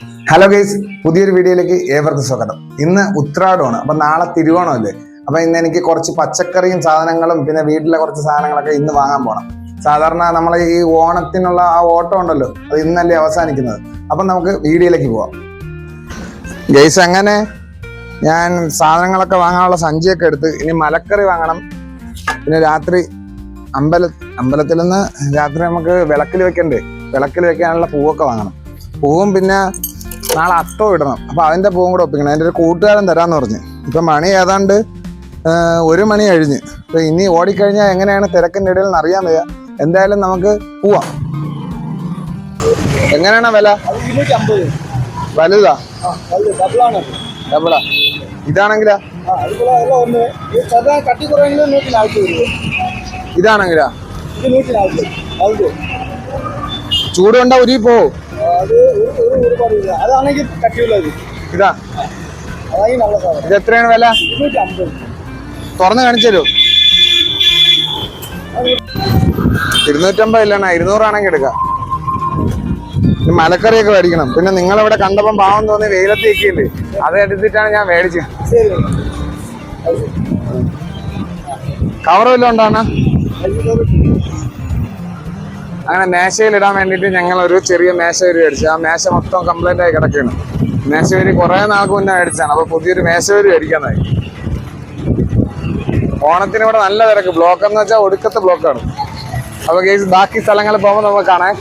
Hello guys പുതിയൊരു വീഡിയോയിലേക്ക് ഏവർക്കും സ്വാഗതം. ഇന്ന് ഉത്രാടമാണ് അപ്പം നാളെ തിരുവോണമല്ലേ അപ്പം ഇന്ന് എനിക്ക് കുറച്ച് പച്ചക്കറിയും സാധനങ്ങളും പിന്നെ വീട്ടിലെ കുറച്ച് സാധനങ്ങളൊക്കെ ഇന്ന് വാങ്ങാൻ പോകണം സാധാരണ നമ്മൾ ഈ ഓണത്തിനുള്ള ആ ഓട്ടം ഉണ്ടല്ലോ അത് ഇന്നല്ലേ അവസാനിക്കുന്നത്. അപ്പം നമുക്ക് വീഡിയോയിലേക്ക് പോവാം. ഗൈസ് അങ്ങനെ ഞാൻ സാധനങ്ങളൊക്കെ വാങ്ങാനുള്ള സഞ്ചിയൊക്കെ എടുത്ത് ഇനി മലക്കറി വാങ്ങണം. പിന്നെ രാത്രി അമ്പല അമ്പലത്തിൽ നിന്ന് രാത്രി നമുക്ക് വിളക്കിൽ വെക്കണ്ടേ? വിളക്കിൽ വെക്കാനുള്ള പൂവൊക്കെ വാങ്ങണം. പൂവും പിന്നെ നാളെ അത്തം ഇടണം. അപ്പം അതിന്റെ പൂവും കൂടെ ഒപ്പിക്കണം. എന്റെ ഒരു കൂട്ടുകാരൻ തരാമെന്ന് പറഞ്ഞു. ഇപ്പം മണി ഏതാണ്ട് ഒരു മണി കഴിഞ്ഞ്. അപ്പം ഇനി ഓടിക്കഴിഞ്ഞാൽ എങ്ങനെയാണ് തിരക്കിന്റെ ഇടയിൽ നിന്ന് അറിയാൻ വയ്യ. എന്തായാലും നമുക്ക് പോവാം. എങ്ങനെയാണ് വില? വലുതാ? ഡബിളാ ഇതാണെങ്കിലാ? ഇതാണെങ്കിലാ? ചൂടുണ്ടാ നൂറ്റി ചൂട് കൊണ്ടാ ഉരുകി പോവോ. അത് ഒരു ഒരു ഒരുപാട് രൂപ അതാണെങ്കിൽ കട്ടിയുള്ളത്. ഇതാ. അതാണെങ്കിൽ നല്ല സാധനം. ഇത് എത്രയാണ് വില? ഇരുന്നൂറ്റി അമ്പത് തുറന്ന് കാണിച്ചു തരുമോ ഇരുന്നൂറ്റമ്പത് ഇല്ലണ ഇരുന്നൂറാണെങ്കിൽ എടുക്കാം. ഇത് മലക്കറിയൊക്കെ മേടിക്കണം. പിന്നെ നിങ്ങൾ ഇവിടെ കണ്ടപ്പം പാവം തോന്നി വെയിലത്ത് അത് എടുത്തിട്ടാണ് ഞാൻ മേടിച്ചത് ശരി. കവർ വല്ലതും ഉണ്ടാണ് അങ്ങനെ മേശയിൽ ഇടാൻ വേണ്ടിയിട്ട് ഞങ്ങൾ ഒരു ചെറിയ മേശവരി മേടിച്ചു. ആ മേശ മൊത്തം കംപ്ലൈന്റ് ആയി കിടക്കുകയാണ്. മേശവരി കുറേ നാൾക്ക് മുന്നേ മേടിച്ചാണ് അപ്പോൾ പുതിയൊരു മേശവരി മേടിക്കാനായി. ഓണത്തിന് ഇവിടെ നല്ല തിരക്ക്. ബ്ലോക്ക് എന്ന് വെച്ചാൽ ഒടുക്കത്തെ ബ്ലോക്കാണ്. അപ്പോൾ ബാക്കി സ്ഥലങ്ങളിൽ പോകുമ്പോൾ നമുക്ക് കാണാം.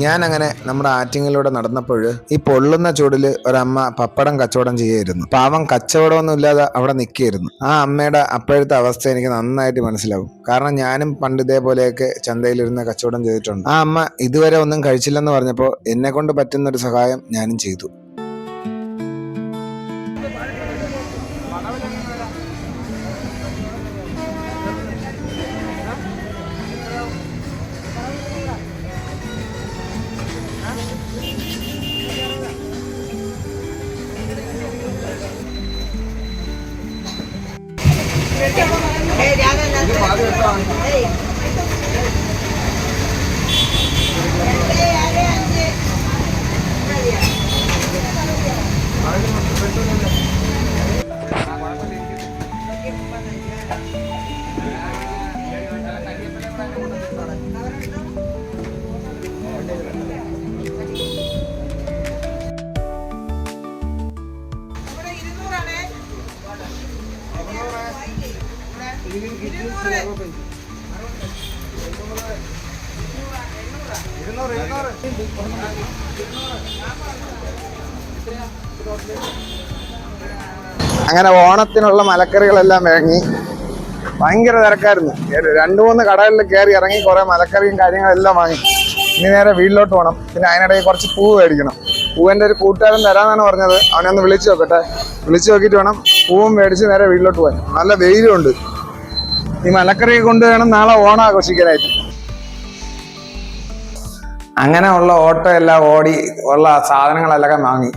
ഞാൻ അങ്ങനെ നമ്മുടെ ആറ്റിങ്ങിലൂടെ നടന്നപ്പോൾ ഈ പൊള്ളുന്ന ചൂടിൽ ഒരമ്മ പപ്പടം കച്ചവടം ചെയ്യായിരുന്നു. പാവം കച്ചവടമൊന്നും ഇല്ലാതെ അവിടെ നിൽക്കുകയായിരുന്നു ആ അമ്മയുടെ അപ്പോഴത്തെ അവസ്ഥ എനിക്ക് നന്നായിട്ട് മനസ്സിലാവും. കാരണം ഞാനും പണ്ട് ഇതേപോലെയൊക്കെ ചന്തയിലിരുന്ന് കച്ചവടം ചെയ്തിട്ടുണ്ട്. ആ അമ്മ ഇതുവരെ ഒന്നും കഴിച്ചില്ലെന്ന് പറഞ്ഞപ്പോൾ എന്നെ കൊണ്ട് പറ്റുന്ന ഒരു സഹായം ഞാനും ചെയ്തു. അങ്ങനെ ഓണത്തിനുള്ള മലക്കറികളെല്ലാം ഇറങ്ങി. ഭയങ്കര തിരക്കായിരുന്നു. രണ്ടു മൂന്ന് കടകളിൽ കയറി ഇറങ്ങി കുറേ മലക്കറിയും കാര്യങ്ങളെല്ലാം വാങ്ങി. ഇനി നേരെ വീട്ടിലോട്ട് പോകണം പിന്നെ അതിനിടയിൽ കുറച്ച് പൂവ് മേടിക്കണം. പൂവിന്റെ ഒരു കൂട്ടുകാരൻ തരാമെന്നാണ് പറഞ്ഞത്. അവനെ ഒന്ന് വിളിച്ചു നോക്കട്ടെ. വിളിച്ചു നോക്കിയിട്ട് വേണം പൂവും മേടിച്ച് നേരെ വീട്ടിലോട്ട് പോകാൻ. നല്ല വെയിലുണ്ട്. ഈ മലക്കറി കൊണ്ട് വേണം നാളെ ഓണം ആഘോഷിക്കാനായിട്ട്. അങ്ങനെ ഉള്ള ഓട്ടോ എല്ലാം ഓടി ഉള്ള സാധനങ്ങളെല്ലാം വാങ്ങി.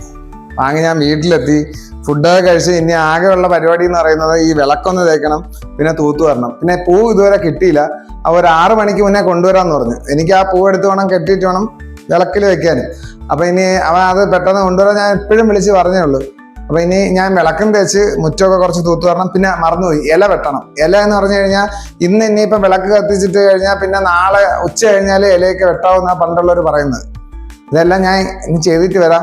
വാങ്ങി ഞാൻ വീട്ടിലെത്തി. ഫുഡൊക്കെ കഴിച്ച് ഇനി ആകെയുള്ള പരിപാടി എന്ന് പറയുന്നത് ഈ വിളക്കൊന്ന് തേക്കണം പിന്നെ തൂത്തു വരണം. പിന്നെ പൂ ഇതുവരെ കിട്ടിയില്ല. അവ ഒരു ആറ് മണിക്ക് മുന്നേ കൊണ്ടുവരാമെന്ന് പറഞ്ഞു. എനിക്ക് ആ പൂ എടുത്ത് വേണം കെട്ടിയിട്ട് വേണം വിളക്കിൽ വെക്കാൻ. അപ്പോൾ ഇനി അവൻ അത് പെട്ടെന്ന് കൊണ്ടുവരാൻ ഞാൻ എപ്പോഴും വിളിച്ച് പറഞ്ഞേ ഉള്ളൂ. അപ്പൊ ഇനി ഞാൻ വിളക്കും തേച്ച് മുറ്റമൊക്കെ കുറച്ച് തൂത്തു വരണം പിന്നെ മറന്നുപോയി. ഇല വെട്ടണം. ഇല എന്ന് പറഞ്ഞു കഴിഞ്ഞാൽ ഇന്ന് ഇനിയിപ്പം വിളക്ക് കത്തിച്ചിട്ട് കഴിഞ്ഞാൽ പിന്നെ നാളെ ഉച്ച കഴിഞ്ഞാൽ ഇലയൊക്കെ വെട്ടാവുന്ന പണ്ടുള്ളവർ പറയുന്നത്. ഇതെല്ലാം ഞാൻ ഇനി ചെയ്തിട്ട് വരാം.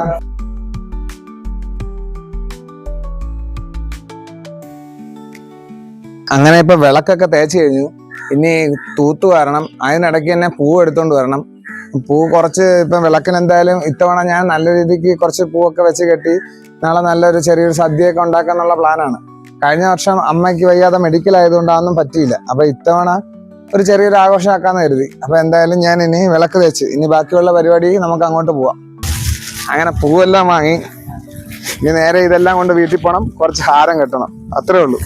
അങ്ങനെ ഇപ്പൊ വിളക്കൊക്കെ തേച്ച് കഴിഞ്ഞു. ഇനി തൂത്തു വരണം. അതിനിടയ്ക്ക് തന്നെ പൂ എടുത്തുകൊണ്ട് വരണം. പൂ കുറച്ച് ഇപ്പം വിളക്കിന് എന്തായാലും ഇത്തവണ ഞാൻ നല്ല രീതിക്ക് കുറച്ച് പൂവൊക്കെ വെച്ച് കെട്ടി നാളെ നല്ലൊരു ചെറിയൊരു സദ്യയൊക്കെ ഉണ്ടാക്കാന്നുള്ള പ്ലാനാണ്. കഴിഞ്ഞ വർഷം അമ്മയ്ക്ക് വയ്യാതെ മെഡിക്കൽ ആയതുകൊണ്ട് പറ്റിയില്ല. അപ്പൊ ഇത്തവണ ഒരു ചെറിയൊരു ആഘോഷമാക്കാന്ന് കരുതി. അപ്പൊ എന്തായാലും ഞാൻ ഇനി വിളക്ക് തേച്ച് ഇനി ബാക്കിയുള്ള പരിപാടി നമുക്ക് അങ്ങോട്ട് പോവാം. അങ്ങനെ പൂവെല്ലാം വാങ്ങി ഇനി നേരെ ഇതെല്ലാം കൊണ്ട് വീട്ടിൽ പോകണം കുറച്ച് ഹാരം കെട്ടണം. അത്രേ ഉള്ളൂ.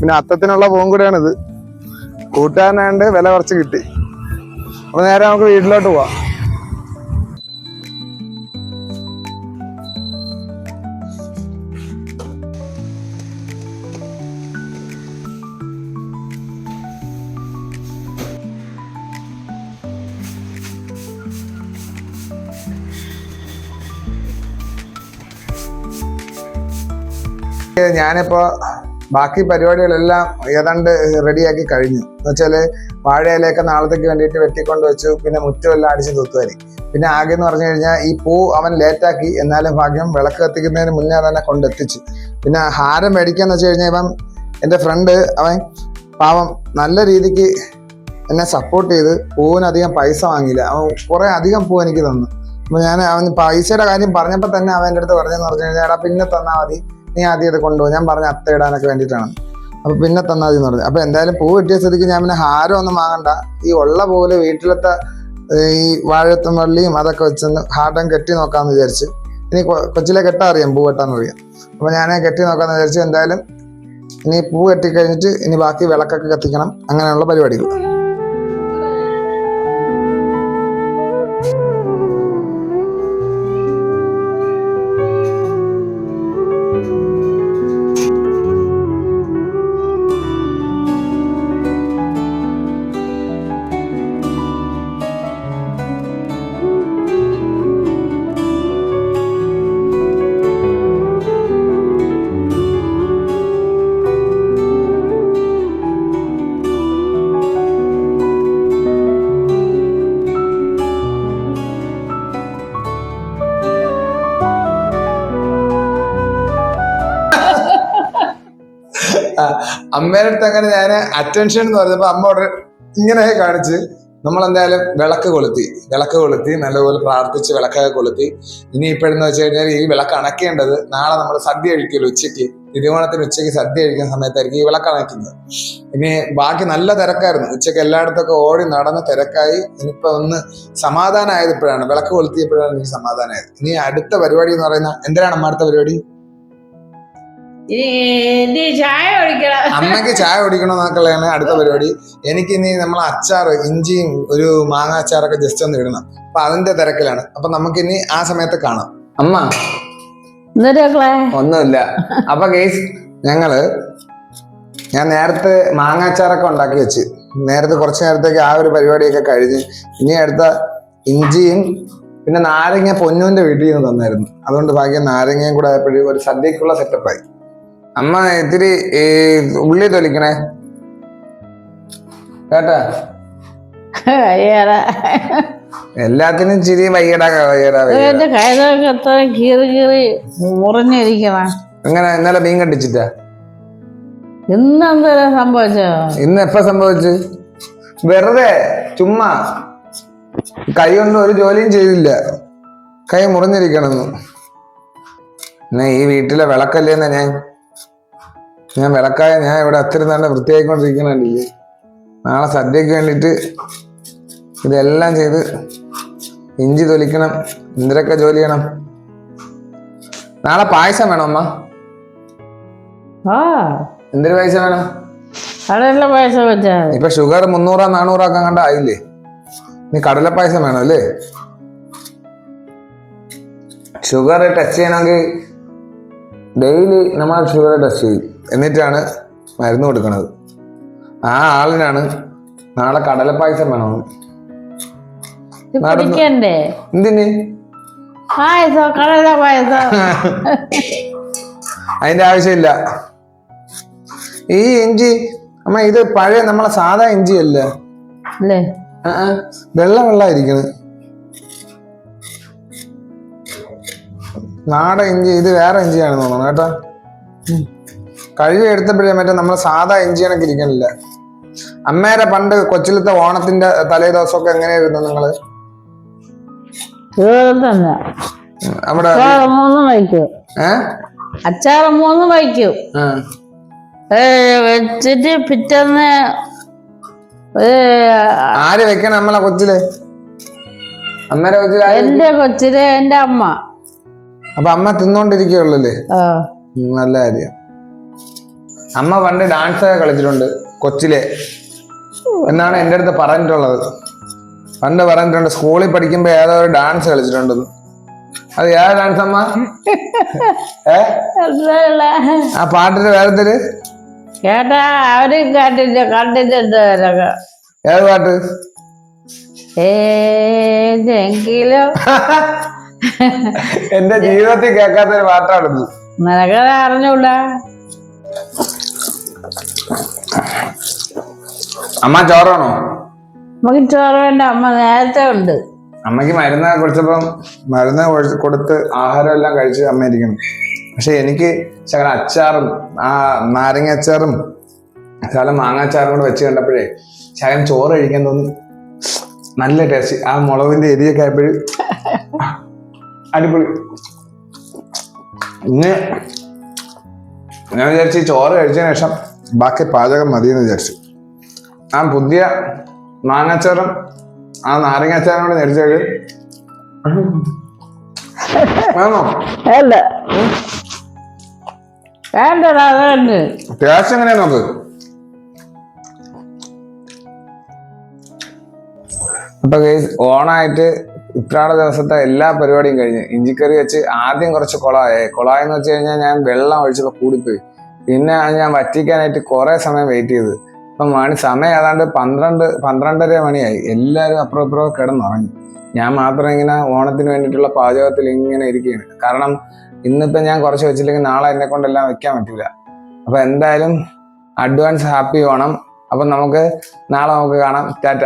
പിന്നെ അത്തത്തിനുള്ള പൂവും കൂടെയാണിത്. കൂട്ടുകാരനാണ്ട് വില കുറച്ച് കിട്ടി. അപ്പൊ നേരെ നമുക്ക് വീട്ടിലോട്ട് പോവാം. ഞാനിപ്പോ ബാക്കി പരിപാടികളെല്ലാം ഏതാണ്ട് റെഡിയാക്കി കഴിഞ്ഞു. എന്ന് വെച്ചാൽ വാഴയിലയൊക്കെ നാളത്തേക്ക് വേണ്ടിയിട്ട് വെട്ടിക്കൊണ്ട് വെച്ചു പിന്നെ മുറ്റമെല്ലാം അടിച്ച് തൂത്തുവാരി. പിന്നെ ആകെ എന്ന് പറഞ്ഞു കഴിഞ്ഞാൽ ഈ പൂ അവൻ ലേറ്റാക്കി എന്നാലും ഭാഗ്യം വിളക്ക് കത്തിക്കുന്നതിന് മുന്നേ തന്നെ കൊണ്ടെത്തിച്ചു. പിന്നെ ഹാരം മേടിക്കാന്ന് വെച്ച് കഴിഞ്ഞാൽ ഇവൻ എന്റെ ഫ്രണ്ട് അവൻ പാവം നല്ല രീതിക്ക് എന്നെ സപ്പോർട്ട് ചെയ്ത് പൂവിനധികം പൈസ വാങ്ങിയില്ല. അവൻ കുറെ അധികം പൂ എനിക്ക് തന്നു. അപ്പൊ ഞാൻ അവൻ പൈസയുടെ കാര്യം പറഞ്ഞപ്പോൾ തന്നെ അവൻ എന്റെ അടുത്ത് പറഞ്ഞെന്ന് പറഞ്ഞു കഴിഞ്ഞാൽ പിന്നെ തന്നാൽ മതി. നീ ആദ്യം ഇത് കൊണ്ടുപോകും ഞാൻ പറഞ്ഞ അത്ത ഇടാനൊക്കെ വേണ്ടിയിട്ടാണ്. അപ്പം പിന്നെ തന്നാൽ മതി എന്ന് പറഞ്ഞു. അപ്പം എന്തായാലും പൂ കിട്ടിയ സ്ഥിതിക്ക് ഞാൻ പിന്നെ ഹാരം ഒന്നും വാങ്ങണ്ട. ഈ ഉള്ള പോലെ വീട്ടിലത്തെ ഈ വാഴത്തും വള്ളിയും അതൊക്കെ വെച്ചൊന്ന് ഹാർട്ടം കെട്ടി നോക്കാമെന്ന് വിചാരിച്ച്. ഇനി കൊച്ചിലെ കെട്ടാ അറിയാം പൂ കെട്ടാന്ന് അറിയാം. അപ്പം ഞാൻ കെട്ടി നോക്കാമെന്ന് വിചാരിച്ച് എന്തായാലും ഇനി പൂ കെട്ടി കഴിഞ്ഞിട്ട് ഇനി ബാക്കി വിളക്കൊക്കെ കത്തിക്കണം. അങ്ങനെയുള്ള പരിപാടികൾ. അമ്മേടെ അടുത്ത് അങ്ങനെ ഞാൻ അറ്റൻഷൻ എന്ന് പറഞ്ഞപ്പോൾ അമ്മ ഉടനെ ഇങ്ങനെ കാണിച്ച് നമ്മൾ എന്തായാലും വിളക്ക് കൊളുത്തി വിളക്ക് കൊളുത്തി നല്ലപോലെ പ്രാർത്ഥിച്ച് വിളക്കൊക്കെ കൊളുത്തി. ഇനി ഇപ്പോഴെന്ന് വെച്ച് കഴിഞ്ഞാൽ ഈ വിളക്ക് അണക്കേണ്ടത് നാളെ നമ്മൾ സദ്യ കഴിക്കുമല്ലോ ഉച്ചയ്ക്ക്. തിരുവോണത്തിന് ഉച്ചയ്ക്ക് സദ്യ കഴിക്കുന്ന സമയത്തായിരിക്കും ഈ വിളക്ക് അണയ്ക്കുന്നത്. ഇനി ബാക്കി നല്ല തിരക്കായിരുന്നു. ഉച്ചയ്ക്ക് എല്ലായിടത്തൊക്കെ ഓടി നടന്ന് തിരക്കായി. ഇനിയിപ്പോ ഒന്ന് സമാധാനമായത് ഇപ്പോഴാണ് വിളക്ക് കൊളുത്തിയപ്പോഴാണ് എനിക്ക് സമാധാനമായത് ഇനി അടുത്ത പരിപാടി എന്ന് പറയുന്ന എന്തിനാണ് അമ്മ അടുത്ത പരിപാടി? ഇനി ചായ എന്നൊക്കെയാണ് അടുത്ത പരിപാടി. എനിക്ക് ഇനി നമ്മൾ അച്ചാർ ഇഞ്ചിയും ഒരു മാങ്ങ അച്ചാറൊക്കെ ജസ്റ്റ് ഒന്ന് ഇടണം. അപ്പൊ അതിന്റെ തിരക്കിലാണ്. അപ്പൊ നമുക്ക് ഇനി ആ സമയത്ത് കാണാം. അമ്മ. ഒന്നുമില്ല. അപ്പൊ കേസ് ഞങ്ങൾ ഞാൻ നേരത്തെ മാങ്ങ അച്ചാറൊക്കെ ഉണ്ടാക്കി വെച്ച്. നേരത്തെ കുറച്ച് നേരത്തേക്ക് ആ ഒരു പരിപാടിയൊക്കെ കഴിഞ്ഞ് ഇനി അടുത്ത ഇഞ്ചിയും പിന്നെ നാരങ്ങ പൊന്നുവിന്റെ വീട്ടിൽ നിന്ന് തന്നായിരുന്നു. അതുകൊണ്ട് ഭാഗ്യം നാരങ്ങയും കൂടെ ആയപ്പോഴും ഒരു സദ്യക്കുള്ള സെറ്റപ്പായി അമ്മ ഇത്തിരി ഈ ഉള്ളി തൊലിക്കണേ. കേട്ടാ? എല്ലാത്തിനും ചിരി വൈകിടാ എന്റെ കൈതൊക്കെ എത്ര കീറി കീറി മുറിഞ്ഞിരിക്കണം അങ്ങനെ ഇന്നലെ മീൻ കണ്ടിച്ചിട്ടാ ഇന്ന് എന്തെങ്കിലും സംഭവിച്ചോ ഇന്ന് എപ്പ സംഭവിച്ചു? വെറുതെ ചുമ്മാ. കൈ കൊണ്ട് ഒരു ജോലിയും ചെയ്തില്ല. കൈ മുറിഞ്ഞിരിക്കണമെന്ന്. ഈ വീട്ടിലെ വിളക്കല്ലേന്ന ഞാൻ ഞാൻ വിളക്കായ ഞാൻ ഇവിടെ അത്ര നല്ല വൃത്തിയായിക്കൊണ്ടിരിക്കണില്ലേ നാളെ സദ്യക്ക് വേണ്ടിയിട്ട് ഇതെല്ലാം ചെയ്ത് ഇഞ്ചി തൊലിക്കണം എന്തിനൊക്കെ ജോലി ചെയ്യണം. നാളെ പായസം വേണം അമ്മ? ആ. എന്തൊരു പായസം വേണം? പായസം വെച്ചാ? ഇപ്പൊ ഷുഗർ മുന്നൂറാ നാനൂറാ കണ്ട ആയില്ലേ? നീ പായസം വേണം അല്ലേ? ഷുഗർ ടച്ച് ചെയ്യണമെങ്കിൽ ഡെയിലി നമ്മൾ ഷുഗർ ടെസ്റ്റ് ചെയ്യും. എന്നിട്ടാണ് മരുന്ന് കൊടുക്കുന്നത് ആ ആളിനാണ് നാളെ എന്തിന്? പായസോ കടല പായസോ അതിന്റെ ആവശ്യമില്ല. ഈ ഇഞ്ചി അമ്മ ഇത് പഴയ നമ്മളെ സാധാ ഇഞ്ചി അല്ല? അല്ലേ? വെള്ള വെള്ളായിരിക്കണ് നാടൻ ഇഞ്ചി ഇത് വേറെ ഇഞ്ചിയാണെന്ന് തോന്നുന്നു കേട്ടോ. കഴുകി എടുത്തപ്പോഴേ മറ്റേ നമ്മൾ സാധാ ഇഞ്ചി കണക്ക് ഇരിക്കണില്ല? അമ്മേരെ പണ്ട് കൊച്ചിലത്തെ ഓണത്തിന്റെ തലേ ദിവസമൊക്കെ എങ്ങനെയായിരുന്നു നിങ്ങൾ? അവിടെ മൂന്നും വയ്ക്കും. അച്ചാറ് മൂന്നും വയ്ക്കും. വെച്ചിട്ട് പിറ്റേന്ന് ആര് വെക്കണം നമ്മളെ കൊച്ചിൽ? അമ്മേരെ കൊച്ചിൽ എന്റെ കൊച്ചിൽ എന്റെ അമ്മ. അപ്പൊ അമ്മ തിന്നോണ്ടിരിക്കുള്ളല്ലേ നല്ല കാര്യം. അമ്മ പണ്ട് ഡാൻസ് ഒക്കെ കളിച്ചിട്ടുണ്ട് കൊച്ചിലെ. എന്നാണ് എന്റെ അടുത്ത് പറഞ്ഞിട്ടുള്ളത്. പണ്ട് പറഞ്ഞിട്ടുണ്ട് സ്കൂളിൽ പഠിക്കുമ്പോ ഏതോ ഒരു ഡാൻസ് കളിച്ചിട്ടുണ്ടെന്ന് അത് ഏതാ ഡാൻസ് അമ്മ? ഏ? ആ പാട്ടിന്റെ വേറെത്തിൽ കേട്ടാ അവരും കണ്ടില്ല കണ്ടിട്ടുണ്ട് അവരൊക്കെ ഏത് പാട്ട്? ഏതെങ്കിലും. എന്റെ ജീവിതത്തിൽ കേൾക്കാത്ത ഒരു പാട്ടാണിത്. നിനക്കത് അറിഞ്ഞൂല അമ്മ ചോറാണോ? നമുക്ക് ചോറ് വേണ്ട അമ്മ നേരത്തെ ഉണ്ട്. അമ്മയ്ക്ക് മരുന്ന് കൊടുത്തപ്പം മരുന്ന് കൊടുത്ത് ആഹാരം എല്ലാം കഴിച്ച് അമ്മ ഇരിക്കണം പക്ഷെ എനിക്ക് ശകല അച്ചാറും ആ നാരങ്ങ അച്ചാറും ശകലം മാങ്ങാച്ചാറും കൂടെ വെച്ച് കണ്ടപ്പോഴേ ശകലം ചോറ് കഴിക്കാൻ തോന്നി. നല്ല ടേസ്റ്റ്. ആ മുളകിന്റെ എരിയൊക്കെ ആയപ്പോഴും അടിപൊളി. ഇന്ന് ഞാൻ വിചാരിച്ചു ചോറ് കഴിച്ചതിന് ശേഷം ബാക്കി പാചകം മതിയെന്ന് വിചാരിച്ചു. ആ പുതിയ മാങ്ങാച്ചാറും ആ നാരങ്ങാച്ചാറും കൂടെ കഴിയും. വേണോ? വേണ്ട. വേണ്ടടാ ടേസ്റ്റ് എങ്ങനെയാ നോക്ക്? അപ്പൊ ഓണായിട്ട് ഉത്രാട ദിവസത്തെ എല്ലാ പരിപാടിയും കഴിഞ്ഞ്. ഇഞ്ചിക്കറി വെച്ച് ആദ്യം കുറച്ച് കൊളായേ. കുളായെന്ന് വെച്ച് കഴിഞ്ഞാൽ ഞാൻ വെള്ളം ഒഴിച്ചപ്പോൾ കൂടിപ്പോയി. പിന്നെ ഞാൻ വറ്റിക്കാനായിട്ട് കുറെ സമയം വെയിറ്റ് ചെയ്ത്. ഇപ്പം മണി സമയം ഏതാണ്ട് പന്ത്രണ്ട് പന്ത്രണ്ടര മണിയായി. എല്ലാവരും അപ്പുറം അപ്പുറം കിടന്നുറങ്ങി. ഞാൻ മാത്രം ഇങ്ങനെ ഓണത്തിന് വേണ്ടിയിട്ടുള്ള പാചകത്തിൽ ഇങ്ങനെ ഇരിക്കുകയാണ്. കാരണം ഇന്നിപ്പം ഞാൻ കുറച്ച് വെച്ചില്ലെങ്കിൽ നാളെ എന്നെ കൊണ്ടെല്ലാം വെക്കാൻ പറ്റില്ല അപ്പൊ എന്തായാലും അഡ്വാൻസ് ഹാപ്പി ഓണം. അപ്പം നമുക്ക് നാളെ നമുക്ക് കാണാം. ടാറ്റ.